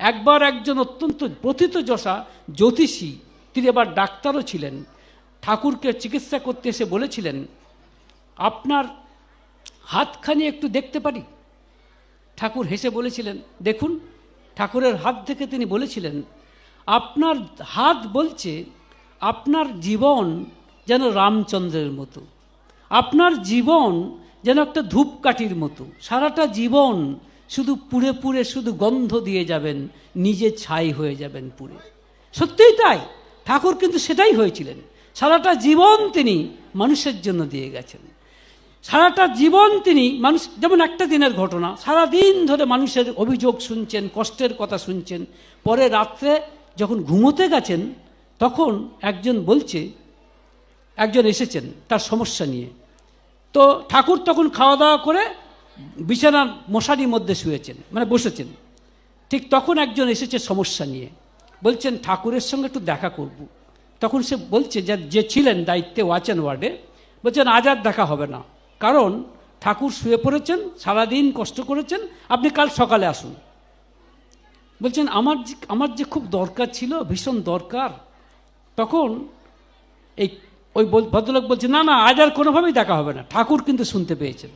একবার একজন অত্যন্ত প্রথিতযশা জ্যোতিষী, তিনি আবার ডাক্তারও ছিলেন। ঠাকুরকে চিকিৎসা করতে এসে বলেছিলেন, আপনার হাতখানি একটু দেখতে পারি? ঠাকুর হেসে বলেছিলেন, দেখুন, ঠাকুরের হাত থেকে তিনি বলেছিলেন, আপনার হাত বলছে, আপনার জীবন যেন রামচন্দ্রের মতো, আপনার জীবন যেন একটা ধূপকাঠির মতো, সারাটা জীবন শুধু পুড়ে পুড়ে শুধু গন্ধ দিয়ে যাবেন, নিজে ছাই হয়ে যাবেন পুড়ে। সত্যিই তাই। ঠাকুর কিন্তু সেটাই হয়েছিলেন। সারাটা জীবন তিনি মানুষের জন্য দিয়ে গেছেন। সারাটা জীবন তিনি মানুষ যেমন একটা দিনের ঘটনা সারা দিন ধরে মানুষের অভিযোগ শুনছেন, কষ্টের কথা শুনছেন। পরে রাত্রে যখন ঘুমোতে গেছেন, তখন একজন বলছে, একজন এসেছেন তার সমস্যা নিয়ে। তো ঠাকুর তখন খাওয়া দাওয়া করে বিছানার মশারির মধ্যে শুয়েছেন মানে বসেছেন। ঠিক তখন একজন এসেছে সমস্যা নিয়ে। বলছেন, ঠাকুরের সঙ্গে একটু দেখা করব। তখন সে বলছে যে যে ছিলেন দায়িত্বে ওয়াচেন ওয়ার্ডে। বলছেন, আজ আর দেখা হবে না। কারণ ঠাকুর শুয়ে পড়েছেন, সারাদিন কষ্ট করেছেন, আপনি কাল সকালে আসুন। বলছেন, আমার আমার যে খুব দরকার ছিল, ভীষণ দরকার। তখন এই, ওই ভদ্রলোক বলছে, না না, আজ আর কোনোভাবেই দেখা হবে না। ঠাকুর কিন্তু শুনতে পেয়েছেন।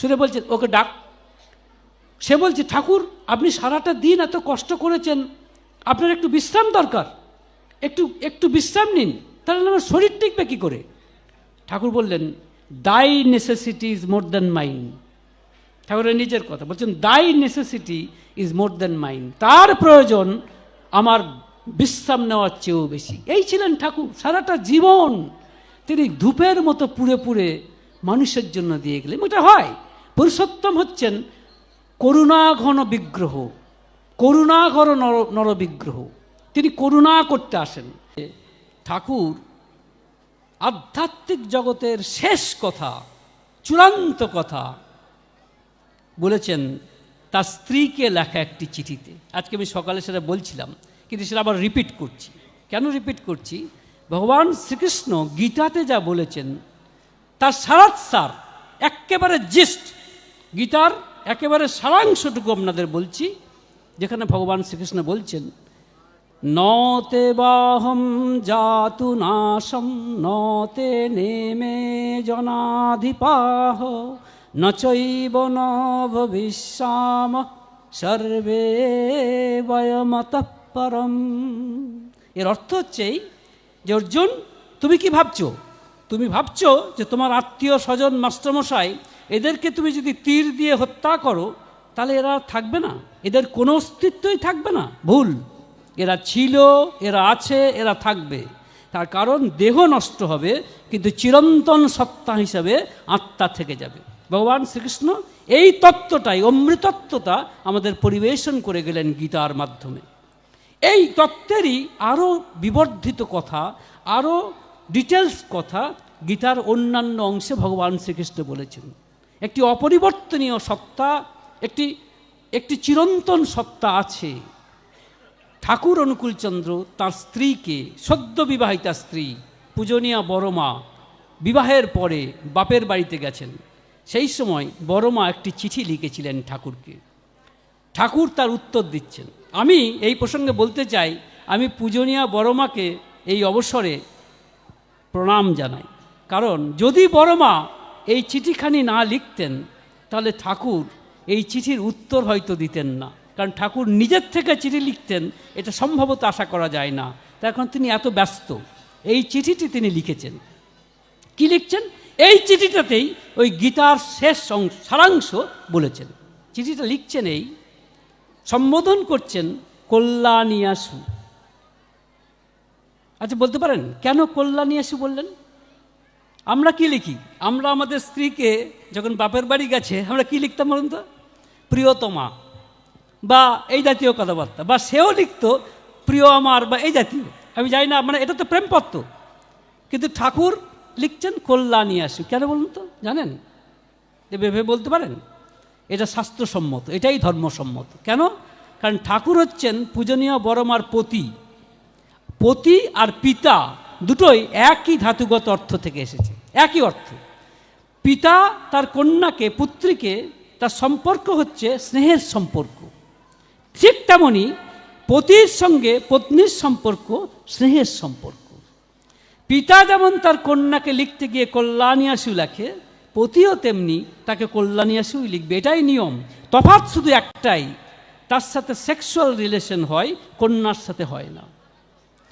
শুনে বলছেন, ওকে ডাক। সে বলছে, ঠাকুর, আপনি সারাটা দিন এত কষ্ট করেছেন। আপনার একটু বিশ্রাম দরকার। একটু একটু বিশ্রাম নিন। তাহলে আমার শরীর টিকবে কী করে? ঠাকুর বললেন, thy necessity is more than mind ঠাকুরের নিজের কথা। বলছেন, thy necessity is more than mind তার প্রয়োজন আমার বিশ্রাম নেওয়ার চেয়েও বেশি। এই ছিলেন ঠাকুর, সারাটা জীবন তিনি ধূপের মতো পুড়ে পুড়ে মানুষের জন্য দিয়ে গেলেন। এটা হয়। পুরুষোত্তম হচ্ছেন করুণাঘন বিগ্রহ, করুণাঘর নর, নরবিগ্রহ। তিনি করুণা করতে আসেন। ঠাকুর, আধ্যাত্মিক জগতের শেষ কথা, চূড়ান্ত কথা বলেছেন তার স্ত্রীকে লেখা একটি চিঠিতে। আজকে আমি সকালে সেটা বলছিলাম, কিন্তু সেটা আবার রিপিট করছি। কেন রিপিট করছি? ভগবান শ্রীকৃষ্ণ গীতাতে যা বলেছেন, তার সারাৎ সার একেবারে জিস্ট গীতার একেবারে সারাংশটুকু আপনাদের বলছি, যেখানে ভগবান শ্রীকৃষ্ণ বলছেন, নতে বাহম জাতু নাশম, নতে নেমে জনাধিপাহ, ন চৈব ন ভবিষ্যাম সর্বে বয়মত পরম। এর অর্থ হচ্ছে যে, অর্জুন, তুমি কি ভাবছ? তুমি ভাবছ যে তোমার আত্মীয় স্বজন মাস্টারমশাই এদেরকে তুমি যদি তীর দিয়ে হত্যা করো, তাহলে এরা থাকবে না। এদের কোনো অস্তিত্বই থাকবে না। ভুল। এরা ছিল, এরা আছে, এরা থাকবে। তার কারণ দেহ নষ্ট হবে, কিন্তু চিরন্তন সত্তা হিসাবে আত্মা থেকে যাবে। ভগবান শ্রীকৃষ্ণ এই তত্ত্বটাই, অমৃতত্বটা আমাদের পরিবেশন করে গেলেন গীতার মাধ্যমে। এই তত্ত্বেরই আরও বিবর্ধিত কথা আরও ডিটেলস কথা গীতার অন্যান্য অংশে ভগবান শ্রীকৃষ্ণ বলেছেন। একটি অপরিবর্তনীয় সত্তা, একটি একটি চিরন্তন সত্তা আছে। ঠাকুর অনুকূলচন্দ্র তার স্ত্রীকে, সদ্য বিবাহিতা স্ত্রী, পূজনীয়া বড়মা, বিবাহের পরে বাপের বাড়িতে গেছেন। সেই সময় বড়মা একটি চিঠি লিখেছিলেন ঠাকুরকে। ঠাকুর তার উত্তর দিচ্ছেন, আমি এই প্রসঙ্গে বলতে চাই, আমি পূজনীয়া বড়মাকে এই অবসরে প্রণাম জানাই। কারণ যদি বড়মা এই চিঠিখানি না লিখতেন, তাহলে ঠাকুর এই চিঠির উত্তর হয়তো দিতেন না। কারণ ঠাকুর নিজের থেকে চিঠি লিখতেন, এটা সম্ভবত আশা করা যায় না। তার এখন তিনি এত ব্যস্ত, এই চিঠিটি তিনি লিখেছেন। কি লিখছেন? এই চিঠিটাতেই ওই গীতার শেষ সারাংশ বলেছেন। চিঠিটা লিখছেন এই, সম্বোধন করছেন কল্যাণিয়াসু আচ্ছা বলতে পারেন, কেন কল্যাণিয়াসু বললেন? আমরা কি লিখি? আমরা আমাদের স্ত্রীকে যখন বাপের বাড়ি গেছে, আমরা কি লিখতাম বলুন তো? প্রিয়তমা বা এই জাতীয় কথাবার্তা, বা সেও লিখতো, প্রিয় আমার বা এই জাতীয়। আমি জানি না মানে এটা তো প্রেমপত্র। কিন্তু ঠাকুর লিখছেন কল্যাণী আসু কেন বলুন তো? জানেন? যে ভেবে বলতে পারেন? এটা শাস্ত্রসম্মত, এটাই ধর্মসম্মত। কেন? কারণ ঠাকুর হচ্ছেন পূজনীয় বড়মার পতি। পতি আর পিতা দুটোই একই ধাতুগত অর্থ থেকে এসেছে, একই অর্থ। পিতা তার কন্যাকে, পুত্রীকে, তার সম্পর্ক হচ্ছে স্নেহের সম্পর্ক। ঠিক তেমনই পতির সঙ্গে পত্নীর সম্পর্ক স্নেহের সম্পর্ক। পিতা যেমন তার কন্যাকে লিখতে গিয়ে কল্যাণিয়াসু লেখে, পতিও তেমনি তাকে কল্যাণিয়াসুই লিখবে, এটাই নিয়ম। তফাৎ শুধু একটাই, তার সাথে সেক্সুয়াল রিলেশন হয়, কন্যার সাথে হয় না।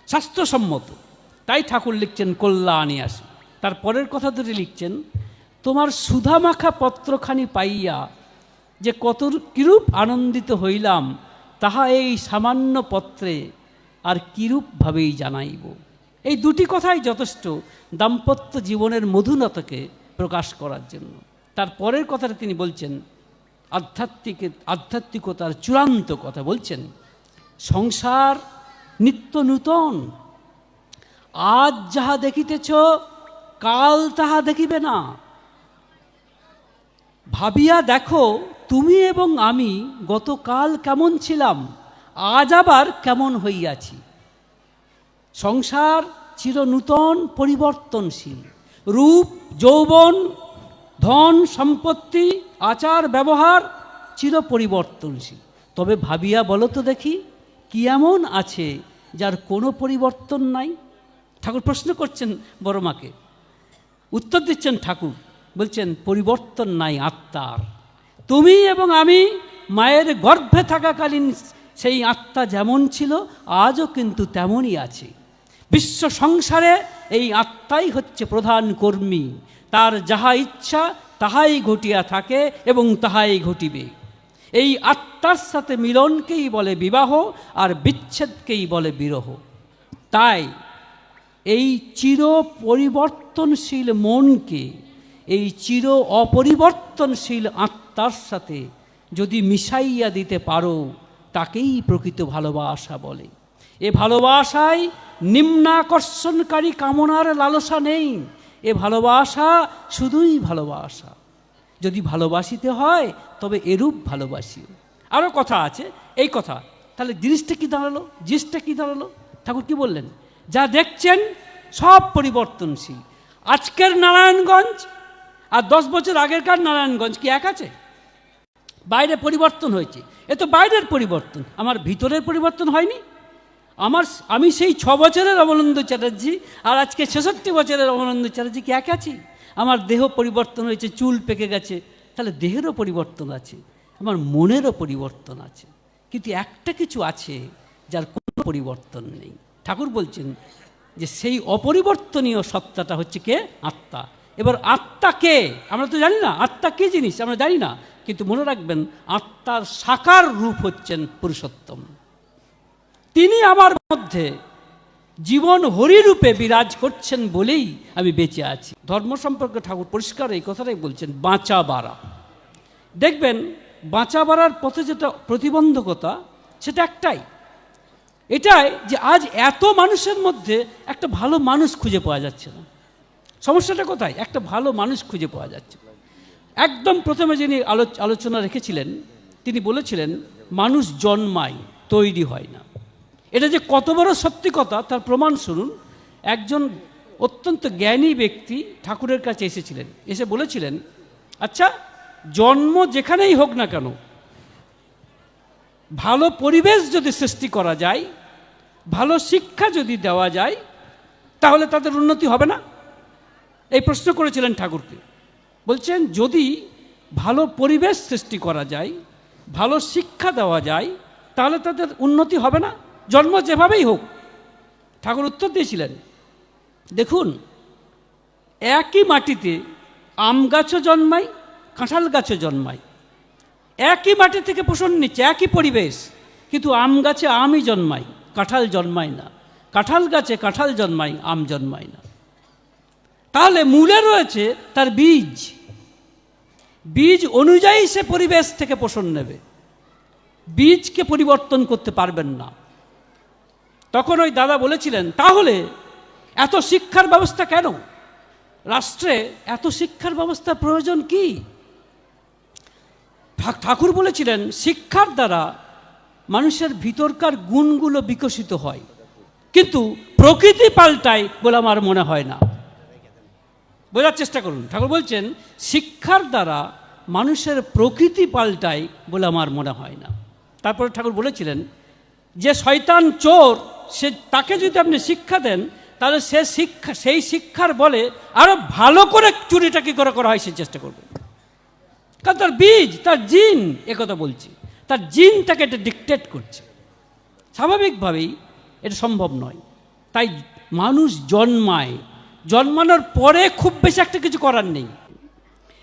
স্বাস্থ্যসম্মত। তাই ঠাকুর লিখছেন কল্যাণিয়াসু তার পরের কথা ধরে লিখছেন, তোমার সুধামাখা পত্রখানি পাইয়া যে কত কিরূপ আনন্দিত হইলাম, তাহা এই সামান্য পত্রে আর কিরূপভাবেই জানাইব। এই দুটি কথাই যথেষ্ট দাম্পত্য জীবনের মধুনতাকে প্রকাশ করার জন্য। তার পরের কথাটা তিনি বলছেন, আধ্যাত্মিক, আধ্যাত্মিকতার চূড়ান্ত কথা বলছেন, সংসার নিত্য নূতন আজ যাহা দেখিতেছ, কাল তাহা দেখিবে না। ভাবিয়া দেখো, তুমি এবং আমি গতকাল কেমন ছিলাম, আজ আবার কেমন হইয়াছি। সংসার চির নূতন পরিবর্তনশীল। রূপ, যৌবন, ধন, সম্পত্তি, আচার, ব্যবহার চির পরিবর্তনশীল। তবে ভাবিয়া বলো তো দেখি, কি এমন আছে যার কোনো পরিবর্তন নাই? ঠাকুর প্রশ্ন করছেন বড় মাকে। উত্তর দিচ্ছেন ঠাকুর, বলছেন, পরিবর্তন নাই আত্মার। তুমি এবং আমি মায়ের গর্ভে থাকাকালীন সেই আত্মা যেমন ছিল, আজও কিন্তু তেমনই আছে। বিশ্ব সংসারে এই আত্মাই হচ্ছে প্রধান কর্মী। তার যাহা ইচ্ছা, তাহাই ঘটিয়া থাকে এবং তাহাই ঘটিবে। এই আত্মার সাথে মিলনকেই বলে বিবাহ, আর বিচ্ছেদকেই বলে বিরহ। তাই এই চির পরিবর্তনশীল মনকে, এই চির অপরিবর্তনশীল আত্মার সাথে যদি মিশাইয়া দিতে পারো, তাকেই প্রকৃত ভালোবাসা বলে। এ ভালোবাসায় নিম্নাকর্ষণকারী কামনার লালসা নেই। এ ভালোবাসা শুধুই ভালোবাসা। যদি ভালোবাসিতে হয়, তবে এরূপ ভালোবাসি আরও কথা আছে, এই কথা। তাহলে জিনিসটা কি দাঁড়াল? জিনিসটা কি দাঁড়াল? ঠাকুর কি বললেন? যা দেখছেন সব পরিবর্তনশীল। আজকের নারায়ণগঞ্জ আর দশ বছর আগেরকার নারায়ণগঞ্জ কি এক আছে? বাইরে পরিবর্তন হয়েছে। এ তো বাইরের পরিবর্তন। আমার ভিতরের পরিবর্তন হয়নি। আমার আমি সেই ছ বছরের অবনন্দ চ্যাটার্জি আর আজকে ছেষট্টি বছরের অবনন্দ চ্যাটার্জি কি এক আছি? আমার দেহ পরিবর্তন হয়েছে, চুল পেকে গেছে। তাহলে দেহেরও পরিবর্তন আছে, আমার মনেরও পরিবর্তন আছে। কিন্তু একটা কিছু আছে যার কোনো পরিবর্তন নেই। ঠাকুর বলছেন যে সেই অপরিবর্তনীয় সত্তাটা হচ্ছে কে? আত্মা। এবার আত্মা কে? আমরা তো জানি না, আত্মা কে জিনিস? আমরা জানি না। কিন্তু মনে রাখবেন, আত্মার সাকার রূপ হচ্ছেন পুরুষোত্তম। তিনি আমার মধ্যে জীবন হরিরূপে বিরাজ করছেন বলেই আমি বেঁচে আছি। ধর্ম সম্পর্কে ঠাকুর পরিষ্কার এই কথাটাই বলছেন বাঁচা বাড়া দেখবেন বাঁচা বাড়ার পথে যেটা প্রতিবন্ধকতা, সেটা একটাই। এটাই যে আজ এত মানুষের মধ্যে একটা ভালো মানুষ খুঁজে পাওয়া যাচ্ছে না। সমস্যাটা কোথায়? একটা ভালো মানুষ খুঁজে পাওয়া যাচ্ছে। একদম প্রথমে যিনি আলোচনা রেখেছিলেন, তিনি বলেছিলেন, মানুষ জন্মায়, তৈরি হয় না। এটা যে কত বড় সত্যি কথা, তার প্রমাণ শুনুন। একজন অত্যন্ত জ্ঞানী ব্যক্তি ঠাকুরের কাছে এসেছিলেন। এসে বলেছিলেন আচ্ছা জন্ম যেখানেই হোক না কেন, ভালো পরিবেশ যদি সৃষ্টি করা যায় ভালো শিক্ষা যদি দেওয়া যায়, তাহলে তাদের উন্নতি হবে না। এই প্রশ্ন করেছিলেন ঠাকুরকে। বলছেন, যদি ভালো পরিবেশ সৃষ্টি করা যায়, ভালো শিক্ষা দেওয়া যায়, তাহলে তাদের উন্নতি হবে না। জন্ম যেভাবেই হোক। ঠাকুর উত্তর দিয়েছিলেন, দেখুন, একই মাটিতে আম গাছও জন্মায়, কাঁঠাল গাছও জন্মায়। একই মাটি থেকে পোষণ নিচ্ছে, একই পরিবেশ, কিন্তু আম গাছে আমই জন্মায়। কাঁঠাল জন্মায় না। কাঁঠাল গাছে কাঁঠাল জন্মায়, আম জন্মায় না। তাহলে মূলে রয়েছে তার বীজ। বীজ অনুযায়ী সে পরিবেশ থেকে পোষণ নেবে। বীজকে পরিবর্তন করতে পারবেন না। তখন ওই দাদা বলেছিলেন, তাহলে এত শিক্ষার ব্যবস্থা কেন? রাষ্ট্রে এত শিক্ষার ব্যবস্থার প্রয়োজন কি? ঠাকুর বলেছিলেন, শিক্ষার দ্বারা মানুষের ভিতরকার গুণগুলো বিকশিত হয়। কিন্তু প্রকৃতি পাল্টায় বলে আমার মনে হয় না। বোঝার চেষ্টা করুন। ঠাকুর বলছেন, শিক্ষার দ্বারা মানুষের প্রকৃতি পাল্টায় বলে আমার মনে হয় না। তারপরে ঠাকুর বলেছিলেন যে শয়তান চোর, সে তাকে যদি আপনি শিক্ষা দেন, তাহলে সে শিক্ষা, সেই শিক্ষার বলে আরও ভালো করে চুরিটা কি করে করা হয় সে চেষ্টা করবে। কারণ তার বীজ, তার জিন একথা বলছি। তার জিন তাকে এটা ডিকটেট করছে। স্বাভাবিকভাবেই এটা সম্ভব নয়। তাই মানুষ জন্মায়। জন্মানোর পরে খুব বেশি একটা কিছু করার নেই।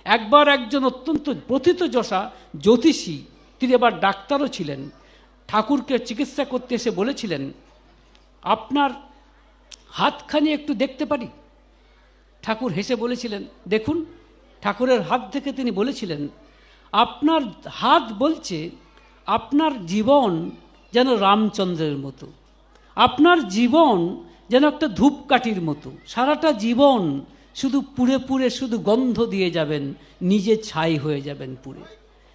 একবার একজন অত্যন্ত প্রথিত যশা, জ্যোতিষী, তিনি আবার ডাক্তারও ছিলেন। ঠাকুরকে চিকিৎসা করতে এসে বলেছিলেন, আপনার হাতখানি একটু দেখতে পারি? ঠাকুর হেসে বলেছিলেন, দেখুন, ঠাকুরের হাত থেকে তিনি বলেছিলেন, আপনার হাত বলছে আপনার জীবন যেন রামচন্দ্রের মতো। আপনার জীবন যেন একটা ধূপকাঠির মতো। সারাটা জীবন শুধু পুড়ে পুড়ে শুধু গন্ধ দিয়ে যাবেন, নিজে ছাই হয়ে যাবেন পুড়ে।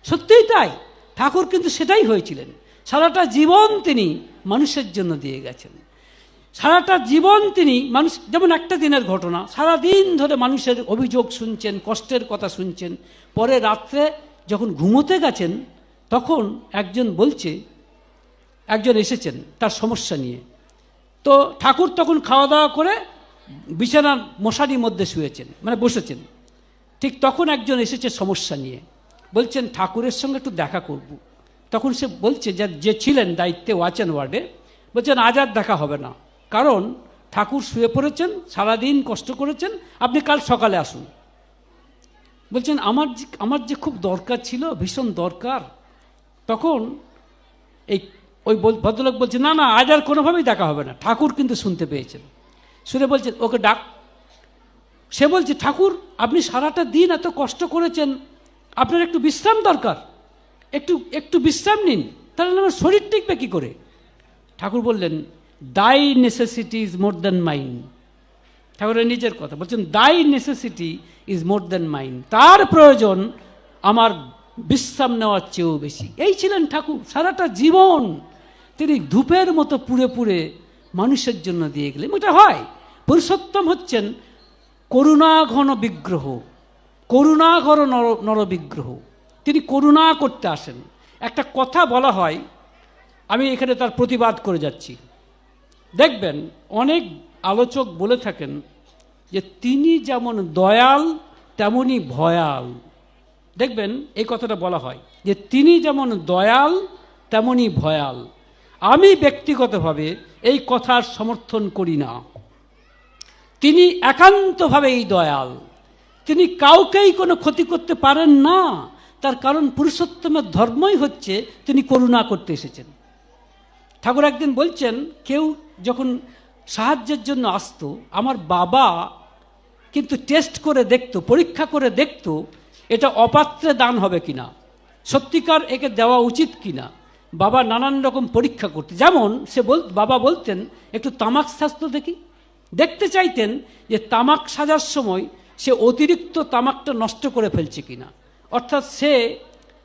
সত্যিই তাই। ঠাকুর কিন্তু সেটাই হয়েছিলেন। সারাটা জীবন তিনি মানুষের জন্য দিয়ে গেছেন। সারাটা জীবন তিনি মানুষ যেমন একটা দিনের ঘটনা সারা দিন ধরে মানুষের অভিযোগ শুনছেন, কষ্টের কথা শুনছেন। পরে রাত্রে যখন ঘুমোতে গেছেন তখন একজন বলছে, একজন এসেছেন তার সমস্যা নিয়ে। তো ঠাকুর তখন খাওয়া দাওয়া করে বিছানার মশারির মধ্যে শুয়েছেন মানে বসেছেন। ঠিক তখন একজন এসেছে সমস্যা নিয়ে। বলছেন, ঠাকুরের সঙ্গে একটু দেখা করব। তখন সে বলছে, যে যে ছিলেন দায়িত্বে ওয়াচেন ওয়ার্ডে, বলছেন, আজ আর দেখা হবে না। কারণ ঠাকুর শুয়ে পড়েছেন, সারাদিন কষ্ট করেছেন, আপনি কাল সকালে আসুন। বলছেন, আমার আমার যে খুব দরকার ছিল, ভীষণ দরকার তখন এই ওই ভদ্রলোক বলছে, না না, আজ আর কোনোভাবেই দেখা হবে না। ঠাকুর কিন্তু শুনতে পেয়েছেন। শুনে বলছেন, ওকে ডাক। সে বলছে, ঠাকুর, আপনি সারাটা দিন এত কষ্ট করেছেন। আপনার একটু বিশ্রাম দরকার। একটু একটু বিশ্রাম নিন। তাহলে আমার শরীর টিকবে কী করে? ঠাকুর বললেন thy necessity is more than mind ঠাকুরের নিজের কথা। বলছেন thy necessity is more than mind তার প্রয়োজন আমার বিশ্রাম নেওয়ার চেয়েও বেশি। এই ছিলেন ঠাকুর, সারাটা জীবন তিনি ধূপের মতো পুড়ে পুড়ে মানুষের জন্য দিয়ে গেলেন। এটা হয়। পুরুষোত্তম হচ্ছেন করুণাঘন বিগ্রহ, করুণাঘর নর, নরবিগ্রহ। তিনি করুণা করতে আসেন। একটা কথা বলা হয়, আমি এখানে তার প্রতিবাদ করে যাচ্ছি। দেখবেন, অনেক আলোচক বলে থাকেন যে, তিনি যেমন দয়াল তেমনই ভয়াল। দেখবেন এই কথাটা বলা হয় যে তিনি যেমন দয়াল তেমনই ভয়াল। আমি ব্যক্তিগতভাবে এই কথার সমর্থন করি না। তিনি একান্তভাবে এই দয়াল। তিনি কাউকেই কোনো ক্ষতি করতে পারেন না। তার কারণ পুরুষোত্তমের ধর্মই হচ্ছে তিনি করুণা করতে এসেছেন। ঠাকুর একদিন বলছেন, কেউ যখন সাহায্যের জন্য আসতো, আমার বাবা কিন্তু টেস্ট করে দেখতো, পরীক্ষা করে দেখতো এটা অপাত্রে দান হবে কিনা? সত্যিকার একে দেওয়া উচিত কিনা? বাবা নানান রকম পরীক্ষা করতে যেমন সে বল বাবা বলতেন, একটু তামাক স্বাস্থ্য দেখি। দেখতে চাইতেন যে তামাক সাজার সময় সে অতিরিক্ত তামাকটা নষ্ট করে ফেলছে কিনা। অর্থাৎ সে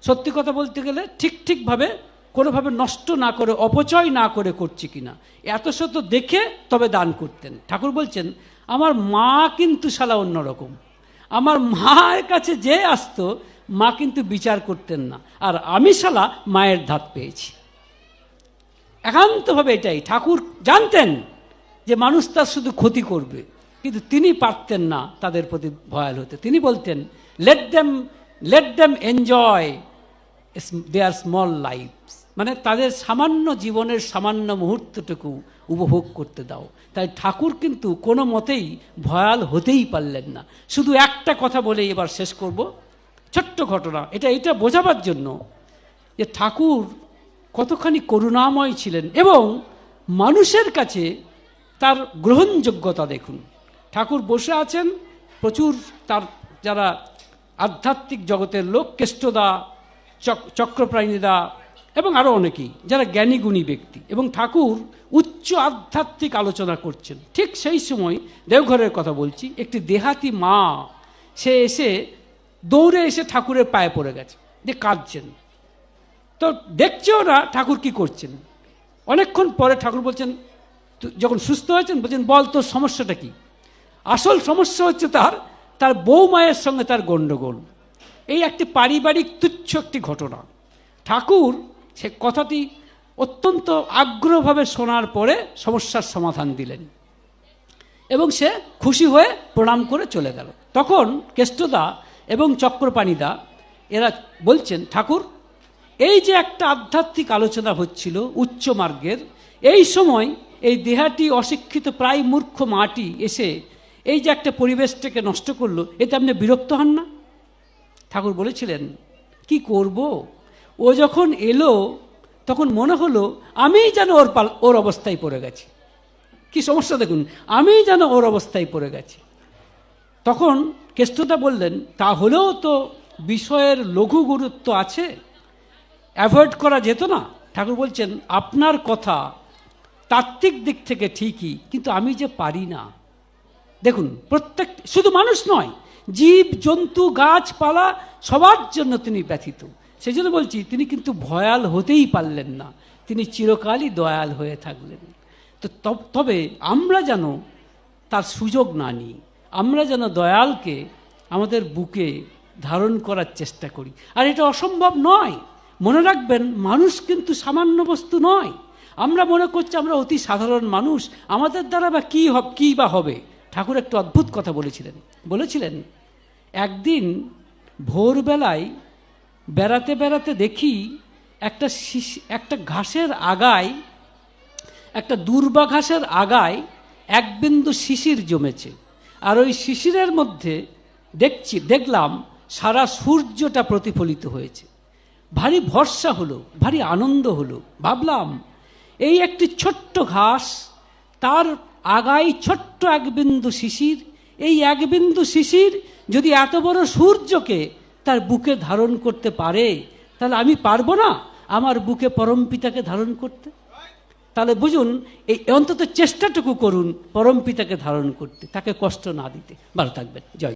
সত্যি কথা বলতে গেলে ঠিক ঠিকভাবে কোনোভাবে নষ্ট না করে, অপচয় না করে করছে কিনা। এত শত দেখে তবে দান করতেন। ঠাকুর বলছেন, আমার মা কিন্তু শালা অন্যরকম। আমার মায়ের কাছে যে আসতো, মা কিন্তু বিচার করতেন না। আর আমি শালা মায়ের ধাত পেয়েছি। একান্তভাবে এটাই। ঠাকুর জানতেন যে মানুষ তার শুধু ক্ষতি করবে। কিন্তু তিনি পারতেন না তাদের প্রতি ভয়াল হতে। তিনি বলতেন let them let them enjoy their small life মানে তাদের সামান্য জীবনের সামান্য মুহূর্তটুকু উপভোগ করতে দাও। তাই ঠাকুর কিন্তু কোনো মতেই ভয়াল হতেই পারলেন না। শুধু একটা কথা বলে এবার শেষ করব। ছোট্ট ঘটনা, এটা এটা বোঝাবার জন্য যে ঠাকুর কতখানি করুণাময় ছিলেন এবং মানুষের কাছে তার গ্রহণযোগ্যতা দেখুন। ঠাকুর বসে আছেন, প্রচুর তার যারা আধ্যাত্মিক জগতের লোক, কেষ্টদা, চক, চক্রপ্রাণীদা এবং আরও অনেকেই, যারা জ্ঞানী গুণী ব্যক্তি এবং ঠাকুর উচ্চ আধ্যাত্মিক আলোচনা করছেন। ঠিক সেই সময় দেওঘরের কথা বলছি, একটি দেহাতি মা, সে এসে দৌড়ে এসে ঠাকুরের পায়ে পড়ে গেছে যে কাঁদছেন। তো দেখছেও না ঠাকুর কি করছেন। অনেকক্ষণ পরে ঠাকুর বলছেন, "তু- যখন সুস্থ হয়েছেন? বলছেন, বল, তোর সমস্যাটা কি? আসল সমস্যা হচ্ছে তার তার বউ মায়ের সঙ্গে তার গণ্ডগোল এই একটি পারিবারিক তুচ্ছ একটি ঘটনা। ঠাকুর সে কথাটি অত্যন্ত আগ্রহভাবে শোনার পরে সমস্যার সমাধান দিলেন। এবং সে খুশি হয়ে প্রণাম করে চলে গেল। তখন কেষ্টদা এবং চক্রপাণীদা এরা বলছেন, ঠাকুর, এই যে একটা আধ্যাত্মিক আলোচনা হচ্ছিল উচ্চ মার্গের, এই সময় এই দেহাটি অশিক্ষিত প্রায় মূর্খ মাটি এসে এই যে একটা পরিবেশটাকে নষ্ট করল, এতে আপনি বিরক্ত হন না? ঠাকুর বলেছিলেন, কি করব? ও যখন এলো, তখন মনে হলো, আমিই যেন ওর ওর অবস্থায় পড়ে গেছি। কি সমস্যা দেখুন, আমিই যেন ওর অবস্থায় পড়ে গেছি। তখন কেষ্টদা বললেন তাহলেও তো বিষয়ের লঘু গুরুত্ব আছে, অ্যাভয়েড করা যেত না? ঠাকুর বলছেন, আপনার কথা তাত্ত্বিক দিক থেকে ঠিকই, কিন্তু আমি যে পারি না। দেখুন, প্রত্যেক, শুধু মানুষ নয়, জীব, জন্তু, গাছপালা, সবার জন্য তিনি ব্যথিত। সেই জন্য বলছি, তিনি কিন্তু ভয়াল হতেই পারলেন না। তিনি চিরকালই দয়াল হয়ে থাকলেন। তো তবে আমরা যেন তার সুযোগ না নিই, আমরা যেন দয়ালকে আমাদের বুকে ধারণ করার চেষ্টা করি। আর এটা অসম্ভব নয়। মনে রাখবেন, মানুষ কিন্তু সামান্য বস্তু নয়। আমরা মনে করছি আমরা অতি সাধারণ মানুষ। আমাদের দ্বারা বা কী হব, কী বা হবে? ঠাকুর একটা অদ্ভুত কথা বলেছিলেন। বলেছিলেন, একদিন ভোরবেলায় বেড়াতে বেড়াতে দেখি একটা একটা ঘাসের আগায়, একটা দুর্বা ঘাসের আগায় এক বিন্দু শিশির জমেছে। আর ওই শিশিরের মধ্যে দেখছি, দেখলাম সারা সূর্যটা প্রতিফলিত হয়েছে। ভারী ভরসা হলো, ভারী আনন্দ হলো। ভাবলাম, এই একটি ছোট্ট ঘাস, তার আগায় ছোট্ট এক বিন্দু শিশির, এই এক বিন্দু শিশির যদি এত বড় সূর্যকে তার বুকে ধারণ করতে পারে, তাহলে আমি পারব না আমার বুকে পরম পিতাকে ধারণ করতে? তাহলে বুঝুন, এই অন্তত চেষ্টাটুকু করুন পরম পিতাকে ধারণ করতে, তাকে কষ্ট না দিতে। ভালো থাকবেন। জয়।